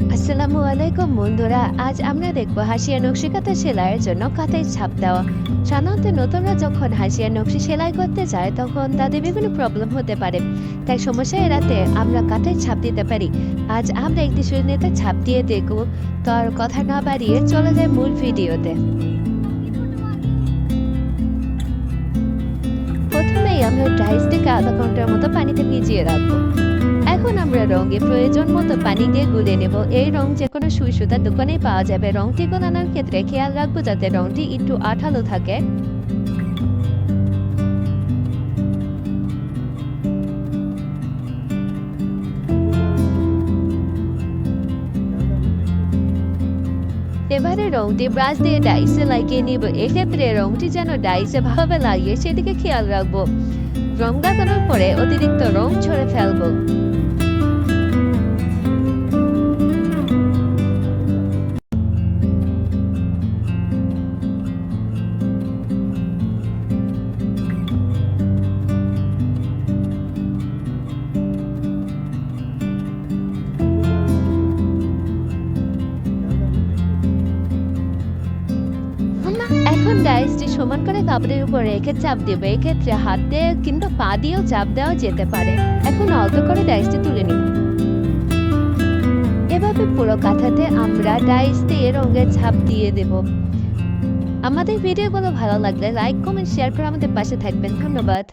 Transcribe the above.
আসসালামু আলাইকুম বন্ধুরা, আজ আমরা দেখব হাসিয়া নকশি কাঁথা সেলাইয়ের জন্য কাঁথায় ছাপ দেওয়া। সাধারণত নতুনরা যখন হাসিয়া নকশি সেলাই করতে যায়, তখন তাদের বিভিন্ন প্রবলেম হতে পারে। তাই সমস্যা এড়াতে আমরা কাঁথায় ছাপ দিতে পারি। আজ আমরা একটি সুনিতে ছাপ দিয়ে দেখব। তো আর কথা না বাড়িয়ে চলে যায় মূল ভিডিওতে। প্রথমেই আমরা ডাইসটিকে আধা ঘণ্টার মতো পানিতে ভিজিয়ে রাখব। এখন আমরা রঙে প্রয়োজন মতো পানি দিয়ে গুলে নেব, এই রং যে কোনো সুই সুতার দোকানেই পাওয়া যাবে। রংটি গোলানোর ক্ষেত্রে খেয়াল রাখব যাতে রংটি একটু আঠালো থাকে। এবারে রংটি ব্রাশ দিয়ে ডাইসে লাগিয়ে নিব। এক্ষেত্রে রংটি যেন ডাইসে ভাবে লাগিয়ে সেদিকে খেয়াল রাখব। রং লাগানোর পরে অতিরিক্ত রং ছড়ে ফেলব। এখন ডাইসটি সমান করে কাপড়ের উপর রেখে চাপ দেবে, এক্ষেত্রে হাত দিয়ে কিংবা পা দিয়েও চাপ দেওয়া যেতে পারে। এখন অল্প করে ডাইসটি তুলে নিন এভাবে পুরো কাঁথাতে আমরা ডাইস দিয়ে রঙের ছাপ দিয়ে দেব। আমাদের ভিডিওগুলো ভালো লাগলে লাইক কমেন্ট শেয়ার করে আমাদের পাশে থাকবেন। ধন্যবাদ।